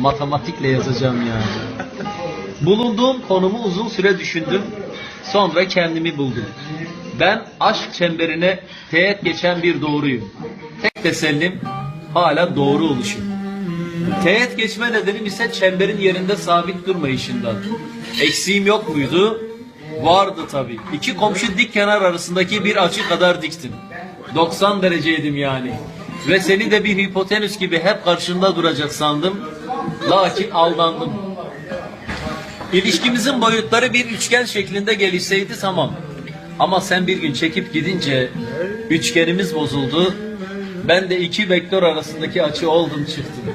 Matematikle yazacağım yani. Bulunduğum konumu uzun süre düşündüm. Sonra kendimi buldum. Ben aşk çemberine teğet geçen bir doğruyum. Tek tesellim hala doğru oluşum. Teğet geçme nedenim ise çemberin yerinde sabit durmayışından. Eksiğim yok muydu? Vardı tabii. İki komşu dik kenar arasındaki bir açı kadar diktim. 90 dereceydim yani. Ve seni de bir hipotenüs gibi hep karşında duracak sandım. Lakin aldandım. İlişkimizin boyutları bir üçgen şeklinde gelişseydi tamam. Ama sen bir gün çekip gidince üçgenimiz bozuldu. Ben de iki vektör arasındaki açı oldum çıktım.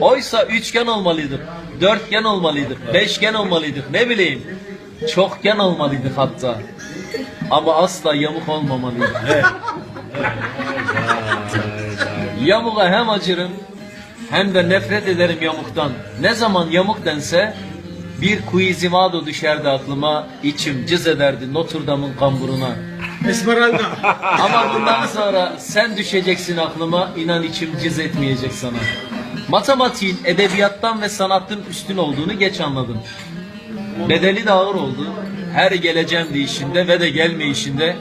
Oysa üçgen olmalıydık, dörtgen olmalıydık, beşgen olmalıydık, ne bileyim. Çokgen olmalıydık hatta. Ama asla yamuk olmamalıydık. Yamuğa hem acırım hem de nefret ederim yamuktan. Ne zaman yamuk dense bir Quizimado düşerdi aklıma, içim cız ederdi Notre Dame'ın kamburuna. Esmeralda. Ama bundan sonra sen düşeceksin aklıma, inan içim cız etmeyecek sana. Matematiğin edebiyattan ve sanattan üstün olduğunu geç anladım. Bedeli de ağır oldu. Her geleceğim deyişinde ve de gelmeyişinde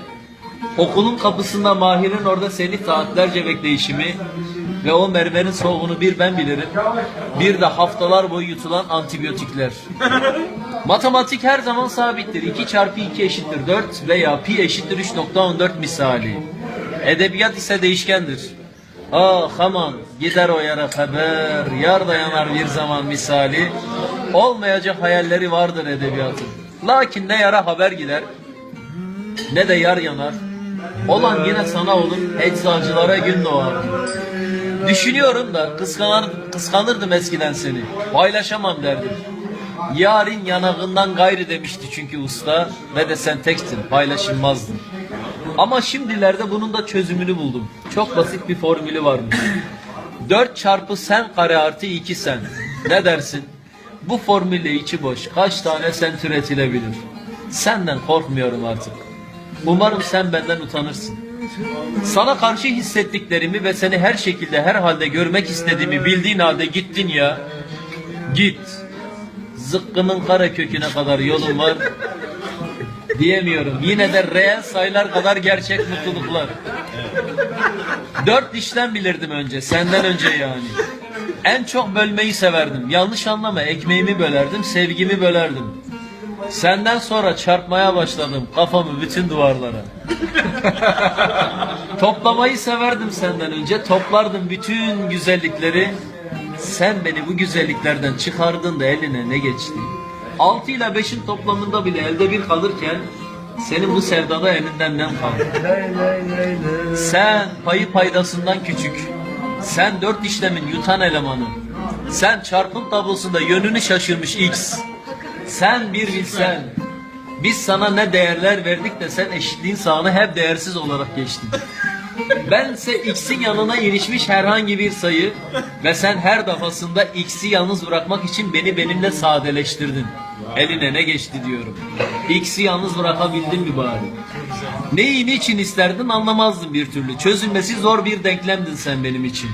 okulun kapısında Mahir'in orada seni saatlerce bekleyişimi ve o mermerin soğuğunu bir ben bilirim. Bir de haftalar boyu yutulan antibiyotikler. Matematik her zaman sabittir. 2 çarpı 2 eşittir 4 veya pi eşittir 3.14 misali. Edebiyat ise değişkendir. Ah aman gider o yara haber, yar da yanar bir zaman misali. Olmayacak hayalleri vardır edebiyatın. Lakin ne yara haber gider, ne de yar yanar. Olan yine sana olur, eczacılara gün doğar. Düşünüyorum da kıskanar, kıskanırdım eskiden seni. Paylaşamam derdim. Yarın yanağından gayrı demişti çünkü usta ve de sen tekstin paylaşılmazdın. Ama şimdilerde bunun da çözümünü buldum. Çok basit bir formülü varmış. 4 çarpı sen kare artı 2 sen. Ne dersin? Bu formülle içi boş. Kaç tane sen türetilebilir? Senden korkmuyorum artık. Umarım sen benden utanırsın. Sana karşı hissettiklerimi ve seni her şekilde her halde görmek istediğimi bildiğin halde gittin ya. Git. Zıkkımın kara köküne kadar yolun var. Diyemiyorum. Yine de reel sayılar kadar gerçek mutluluklar. Dört dişten bilirdim önce. Senden önce yani. En çok bölmeyi severdim. Yanlış anlama. Ekmeğimi bölerdim, sevgimi bölerdim. Senden sonra çarpmaya başladım kafamı bütün duvarlara. Toplamayı severdim senden önce. Toplardım bütün güzellikleri. Sen beni bu güzelliklerden çıkardın da eline ne geçti? 6 ile 5'in toplamında bile elde bir kalırken senin bu sevdada elinden nem kaldı. Sen payı paydasından küçük. Sen dört işlemin yutan elemanı. Sen çarpım tablosunda yönünü şaşırmış X. Sen bir bilsen. Biz sana ne değerler verdik de sen eşitliğin sahanı hep değersiz olarak geçtin. Bense X'in yanına ilişmiş herhangi bir sayı ve sen her defasında X'i yalnız bırakmak için beni benimle sadeleştirdin. Eline ne geçti diyorum. X'i yalnız bırakabildin mi bari? Neyi niçin isterdin anlamazdım bir türlü. Çözülmesi zor bir denklemdin sen benim için.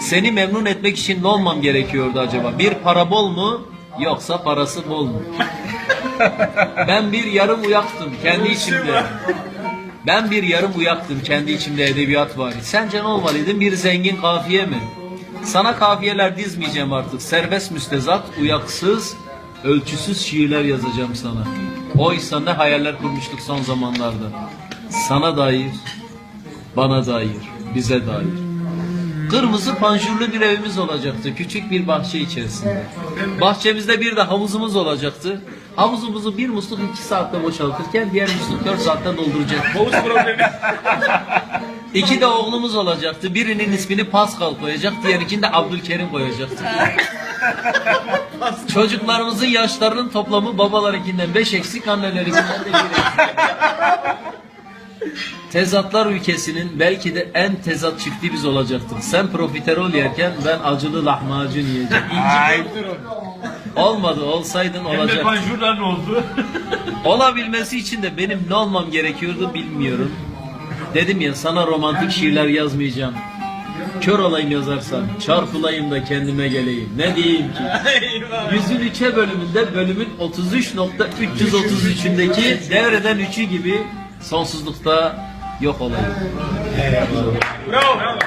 Seni memnun etmek için ne olmam gerekiyordu acaba? Bir para bol mu yoksa parası bol mu? Ben bir yarım uyaktım kendi içimde. Ben bir yarım uyaktım kendi içimde edebiyat var. Sence ne olmalıydın? Bir zengin kafiye mi? Sana kafiyeler dizmeyeceğim artık. Serbest müstezat, uyaksız, ölçüsüz şiirler yazacağım sana. Oysa ne hayaller kurmuştuk son zamanlarda. Sana dair, bana dair, bize dair. Kırmızı panjurlu bir evimiz olacaktı. Küçük bir bahçe içerisinde. Bahçemizde bir de havuzumuz olacaktı. Havuzumuzu bir musluk iki saatte boşaltırken diğer musluk dört saatte dolduracak. Havuz problemi. İki de oğlumuz olacaktı. Birinin ismini Pascal koyacak, diğerikini de Abdülkerim koyacaktı. Çocuklarımızın yaşlarının toplamı babalarınkinden beş eksik, annelerinkinden de bir eksik. Tezatlar ülkesinin belki de en tezat çifti biz olacaktık. Sen profiterol yerken ben acılı lahmacun yiyeceğim. Ay. Olmadı, olsaydın Hem de olacak. panjurlar ne oldu? Olabilmesi için de benim ne olmam gerekiyordu bilmiyorum. Dedim ya sana romantik şiirler yazmayacağım. Kör olayım yazarsan, çarpılayım da kendime geleyim. Ne diyeyim ki? Yüzün üçe bölümünde bölümün 33.333'ündeki devreden üçü gibi sonsuzlukta yok olayım. Bravo.